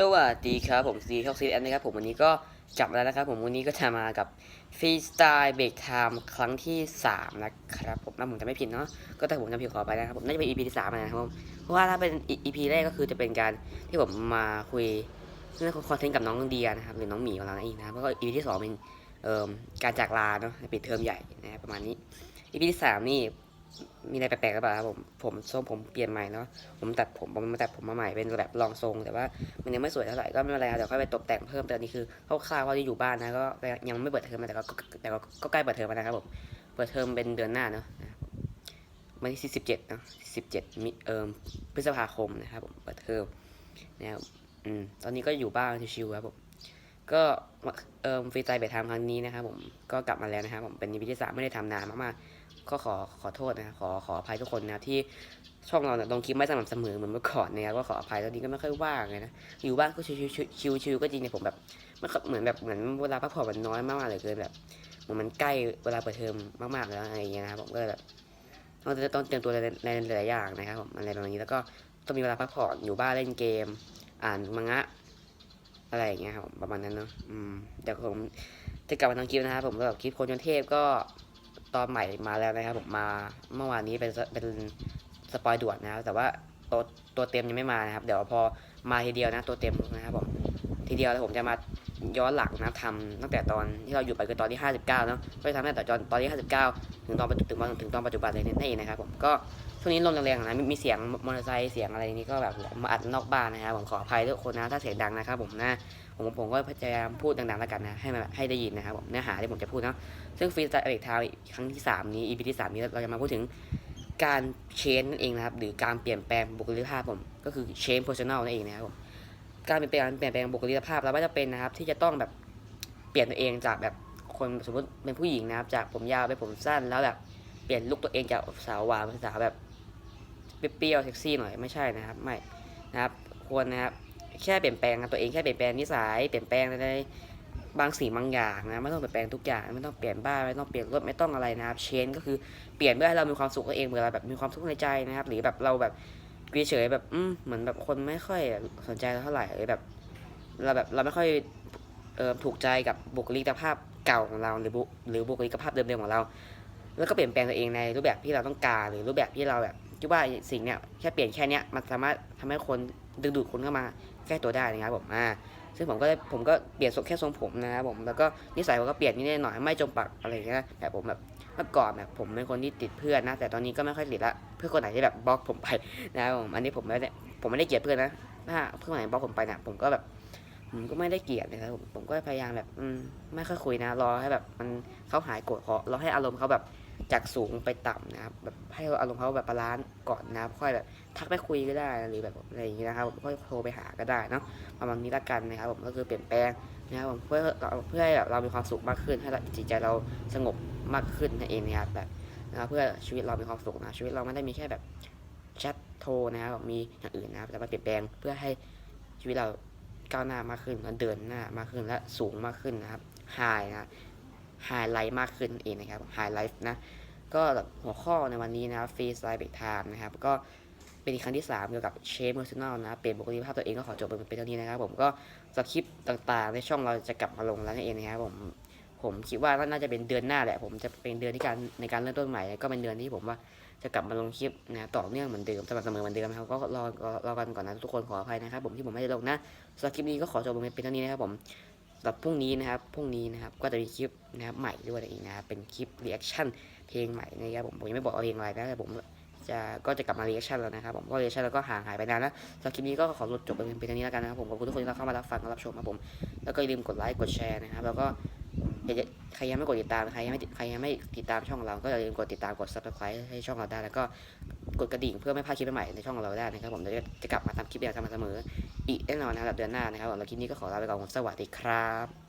สวัสดีครับผมซีช็อกซีแอนนะครับผมวันนี้ก็กลับมาแล้วนะครับผมวันนี้ก็จะมากับฟรีสไตล์เบรกไทม์ครั้งที่ 3 นะครับผมถ้าผมจะไม่ผิดเนาะก็ถ้าผมจำผิดขอไปนะครับผมน่าจะเป็น EP ที่3นะครับผมเพราะว่าถ้าเป็น EP แรกก็คือจะเป็นการที่ผมมาคุยเรื่องคอนเทนต์กับน้องเดียนะครับหรือน้องหมีของเรานั่นเองนะครับแล้วก็ EP ที่สองเป็นเอ่อการจากลาเนาะปิดเทอมใหญ่นะครับประมาณนี้ EP ที่สามนี่ มีอะไรแปลกๆหรือเปล่าครับผมผมทรงผมเปลี่ยนใหม่เนาะผมตัดผมผมมาตัดผมมาใหม่เป็นแบบลองทรง แต่ว่ามันยังไม่สวยเท่าไหร่ก็ไม่เป็นไรเดี๋ยวค่อยไปตกแต่งเพิ่มแต่นี้คือคร่าวๆว่าที่อยู่บ้านนะก็ยังไม่เปิดเทอมแต่ก็แต่ก็ใกล้เปิดเทอมแล้วนะครับผมเปิดเทอมเป็นเดือนหน้าเนาะวันที่สิบเจ็ดเนาะสิบเจ็ดมิเอ่อพฤษภาคมนะครับผมเปิดเทอมนะครับอืมตอนนี้ก็อยู่บ้านชิวๆครับผม ก็เอ่อฟรีไตล์ไปทำครั้งนี้นะครับผมก็กลับมาแล้วนะครับผมเป็นวิธีสามไม่ได้ทำนานมากๆก็ขอขอโทษนะครับขอขออภัยทุกคนนะที่ช่องเราเนี่ยลงคลิปไม่สม่ำเสมอเหมือนเมื่อก่อนเนี่ยก็ขออภัยตอนนี้ก็ไม่ค่อยว่างเลยนะอยู่บ้านก็ชิวๆชิวๆก็จริงเนี่ยผมแบบมันเหมือนแบบเหมือนเวลาพักผ่อนมันน้อยมากๆเลยเกินแบบเหมือนมันใกล้เวลาเปิดเทอมมากๆแล้วอะไรอย่างเงี้ยนะครับผมก็แบบต้องต้องเตรียมตัวในในหลายๆอย่างนะครับผมอะไรประมาณนี้แล้วก็ต้องมีเวลาพักผ่อนอยู่บ้านเล่นเกม อ่านมังงะ อะไรอย่างเงี้ยครับประมาณนั้นเนาะอืมเดี๋ยวผมจะกลับมาทำคลิปนะครับผมก็แบบคลิปโคนจนเทพก็ตอนใหม่มาแล้วนะครับผมมาเมื่อวานนี้เป็นเป็นสปอยด่วนนะครับแต่ว่าตัวตัวเต็มยังไม่มานะครับ เดี๋ยวพอมาทีเดียวนะตัวเต็มนะครับผมทีเดียวแล้วผมจะมา ย้อนหลังนะทำตั้งแต่ตอนที่เราอยู่ไปคือตอนที่ 59เนาะก็จะทำตั้งแต่ตอนตอนที่ 59 ถึงตอนปัจจุบันถึงตอนปัจจุบันเลยนั่นเองนะครับผมก็ช่วงนี้ลมแรงๆนะมีเสียงมอเตอร์ไซค์เสียงอะไรนี้ก็แบบมาอัดนอกบ้านนะครับผมขออภัยทุกคนนะถ้าเสียงดังนะครับผมนะผมผมก็พยายามพูดดังๆแล้วกันนะให้มันให้ได้ยินนะครับผมเนื้อหาที่ผมจะพูดเนาะซึ่งฟรีสไตล์เอกทาวครั้งที่สามนี้ EP ที่สามนี้เราจะมาพูดถึงการเชนนั่นเองนะครับหรือการเปลี่ยนแปลงบุคลิกภาพผมก็คือเชน personal นั่นเองนะครับผม การเปลี่ยนแปลงเปลี่ยนแปลงบุคลิกภาพเราก็จะเป็นนะครับ ที่จะต้องแบบเปลี่ยนตัวเองจากแบบคนสมมติเป็นผู้หญิงนะครับ จากผมยาวไปผมสั้นแล้วแบบเปลี่ยนลุคตัวเองจากสาวหวานเป็นสาวแบบเปรี้ยวเซ็กซี่หน่อยไม่ใช่นะครับไม่นะครับควรนะครับแค่เปลี่ยนแปลงตัวเองแค่เปลี่ยนแปลงนิสัยเปลี่ยนแปลงในบางสิ่งบางอย่างนะไม่ต้องเปลี่ยนแปลงทุกอย่างไม่ต้องเปลี่ยนบ้านไม่ต้องเปลี่ยนรถไม่ต้องอะไรนะครับเชนก็คือเปลี่ยนเพื่อให้เรามีความสุขตัวเองเมื่อเราแบบมีความทุกข์ในใจนะครับ หรือแบบเราแบบ เฉยแบบอืมเหมือนแบบคนไม่ค่อยสนใจเราเท่าไหร่หรือแบบเราแบบเราไม่ค่อยเออถูกใจกับบุคลิกภาพเก่าของเราหรือบุหรือบุคลิกภาพเดิมๆของเรา แล้วก็เปลี่ยนแปลงตัวเองในรูปแบบที่เราต้องการหรือรูปแบบที่เราแบบคิดว่าสิ่งเนี้ยแค่เปลี่ยนแค่เนี้ยมันสามารถทำให้คนดึงดูดคนเข้ามาใกล้ตัวได้นะครับผมอ่าซึ่งผมก็ผมก็เปลี่ยนแค่ทรงผมนะครับผมแล้วก็นิสัยผมก็เปลี่ยนนิดหน่อยไม่จมปักอะไรเงี้ยแต่ผมแบบ เมื่อก่อนแบบผมเป็นคนที่ติดเพื่อนนะ แต่ตอนนี้ก็ไม่ค่อยติดละ เพื่อนคนไหนที่แบบบล็อกผมไปนะครับผมอันนี้ผมไม่ได้ผมไม่ได้เกลียดเพื่อนนะถ้าเพื่อนคนไหนบล็อกผมไปเนี่ยผมก็แบบผมก็ไม่ได้เกลียดนะครับผมผมก็พยายามแบบ อืมไม่ค่อยคุยนะ รอให้แบบมันเขาหายโกรธเขารอให้อารมณ์เขาแบบ จากสูงไปต่ำนะครับแบบให้อารมณ์เขาแบบบาลานซ์ก่อนนะครับ ค่อยแบบทักไปคุยก็ได้หรือแบบอะไรอย่างเงี้ยนะครับผมค่อยโทรไปหาก็ได้เนาะประมาณนี้ละกันนะครับผมก็คือเปลี่ยนแปลงนะครับผมเพื่อเพื่อให้แบบเรามีความสุขมากขึ้นให้จิตใจเราสงบมากขึ้นนั่นเองนะครับแบบนะครับเพื่อชีวิตเรามีความสุขนะชีวิตเราไม่ได้มีแค่แบบแชทโทรนะครับมีอย่างอื่นนะครับแต่มาเปลี่ยนแปลงเพื่อให้ชีวิตเราก้าวหน้ามากขึ้นเดินหน้ามากขึ้นและสูงมากขึ้นนะครับไฮนะ ไฮไลท์มากขึ้นนั่นเองนะครับไฮไลท์นะก็หัวข้อในวันนี้นะฟรีสไตล์เบรกไทม์นะครับก็เป็นอีกครั้งที่ 3 เกี่ยวกับเชฟเมอร์ซันแนลนะเปลี่ยนบุคลิกภาพตัวเองก็ขอจบเป็นเท่านี้นะครับผมก็สคริปต์ต่างๆ ในช่องเราจะกลับมาลงแล้วนั่นเองนะครับผมผมคิดว่าน่าจะเป็นเดือนหน้าแหละ ผมจะเป็นเดือนที่การในการเริ่มต้นใหม่ก็เป็นเดือนที่ผมว่าจะกลับมาลงคลิปนะต่อเนื่องเหมือนเดิมสม่ำเสมอเหมือนเดิมนะครับก็รอรอรอกันก่อนนะทุกคนขออภัยนะครับ ผมที่ผมไม่ได้ลงนะสำหรับคลิปนี้ก็ขอจบลงเป็นเท่านี้นะครับผม สำหรับพรุ่งนี้นะครับ พรุ่งนี้นะครับ ก็จะมีคลิปนะครับใหม่ด้วยอีกนะครับ เป็นคลิปรีแอคชั่นเพลงใหม่นะครับผม ผมยังไม่บอกเพลงอะไรนะแต่ผมจะก็จะกลับมารีแอคชั่นแล้วนะครับ ผมก็รีแอคชั่นแล้วก็ห่างหายไปนานแล้วสำหรับคลิปนี้ก็ขอจบเป็นเท่านี้แล้วกันนะครับผมขอบคุณทุกคนที่เข้ามารับฟังรับชมครับผม แล้วก็อย่าลืมกดไลค์กดแชร์นะครับ แล้วก็ใครยังไม่กดติดตามใครยังไม่ใครยังไม่ติดตามช่องเรา ก็อย่าลืมกดติดตามกด subscribe ให้ช่องเราได้แล้วก็ กดกระดิ่งเพื่อไม่พลาดคลิปใหม่ในช่องของเราได้นะครับผมจะจะกลับมาทำคลิปอย่างสม่ำเสมออีกแน่นอนนะครับเดือนหน้านะครับแล้วคลิปนี้ก็ขอลาไปก่อนสวัสดีครับ